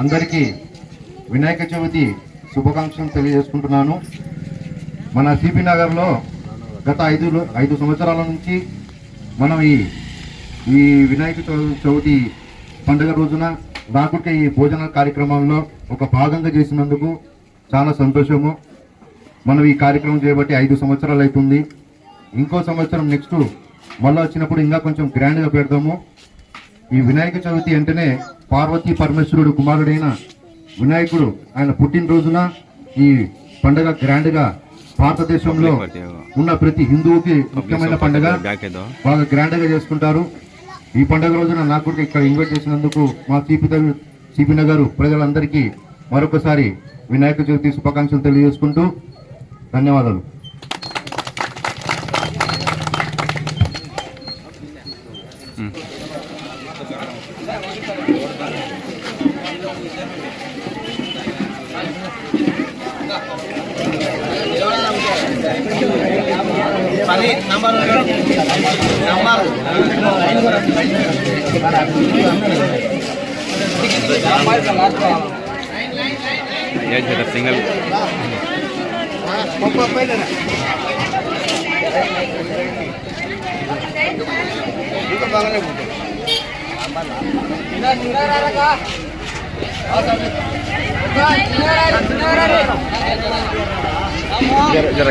అందరికీ వినాయక చవితి శుభాకాంక్షలు తెలియజేసుకుంటున్నాను. మన సిపి నగర్లో గత ఐదు ఐదు సంవత్సరాల నుంచి మనం ఈ ఈ వినాయక చవితి పండుగ రోజున రాకుడికి ఈ భోజన కార్యక్రమంలో ఒక భాగంగా చేసినందుకు చాలా సంతోషము. మనం ఈ కార్యక్రమం చేయబట్టి ఐదు సంవత్సరాలు అవుతుంది. ఇంకో సంవత్సరం నెక్స్ట్ మళ్ళీ వచ్చినప్పుడు ఇంకా కొంచెం గ్రాండ్గా పెడతాము. ఈ వినాయక చవితి అంటేనే పార్వతీ పరమేశ్వరుడు కుమారుడైన వినాయకుడు ఆయన పుట్టినరోజున ఈ పండుగ గ్రాండ్గా భారతదేశంలో ఉన్న ప్రతి హిందువుకి ముఖ్యమైన పండుగ బాగా గ్రాండ్గా చేసుకుంటారు. ఈ పండుగ రోజున నాకు కూడా ఇక్కడ ఇన్వైట్ చేసినందుకు మా సిపి సిపి నగర్ ప్రజలందరికీ మరొకసారి వినాయక చవితి శుభాకాంక్షలు తెలియజేసుకుంటూ ధన్యవాదాలు. సింగల్ జర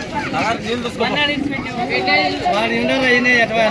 వాడు ఉండరు అయినాయి ఎట్లా